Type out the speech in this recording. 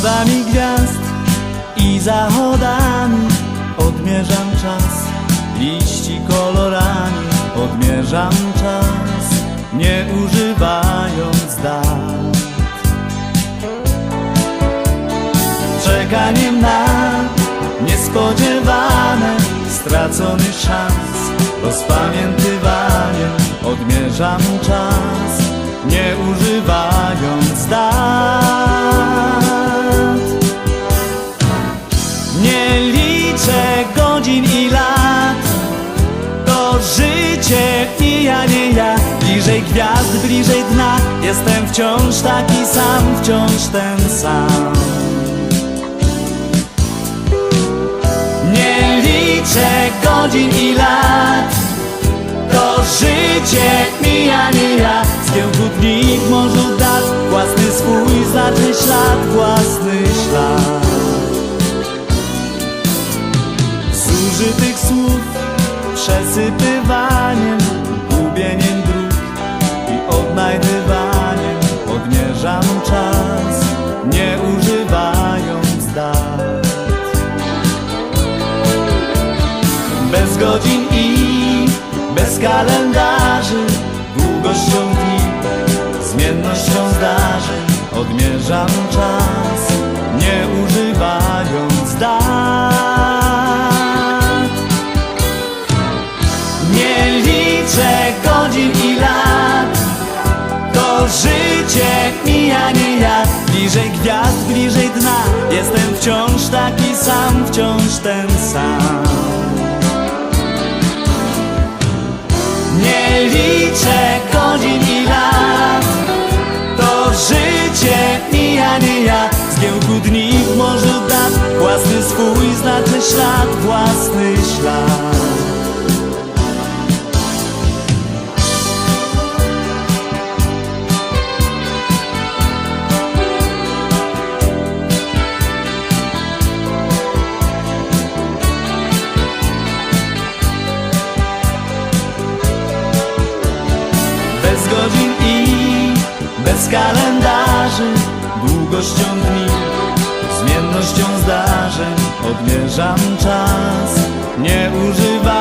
wschodami gwiazd i zachodami odmierzam czas. Liści kolorami odmierzam czas, nie używając dat. Czekaniem na niespodziewane, stracony szans, rozpamiętywaniem odmierzam czas, życie mija, nie ja. Bliżej gwiazd, bliżej dna. Jestem wciąż taki sam, wciąż ten sam. Nie liczę godzin i lat. To życie mija, nie ja. Z kiełku dni w morzu dat Własny swój znaczy ślad, własny ślad. Zużytych słów Przesypywaniem, gubieniem dróg I odnajdywaniem. Odmierzam czas Nie używając dat. Bez godzin i bez kalendarzy Długością dni, zmiennością zdarzeń. Odmierzam czas, nie używając dat To życie mija, nie ja Bliżej gwiazd, bliżej dna. Jestem wciąż taki sam, wciąż ten sam. Nie liczę godzin i lat. To życie mija, nie ja Z kiełku dni w morzu dat Własny swój znaczy ślad, własny ślad bez kalendarzy. Długością dni, zmiennością zdarzeń. Odmierzam czas, nie dat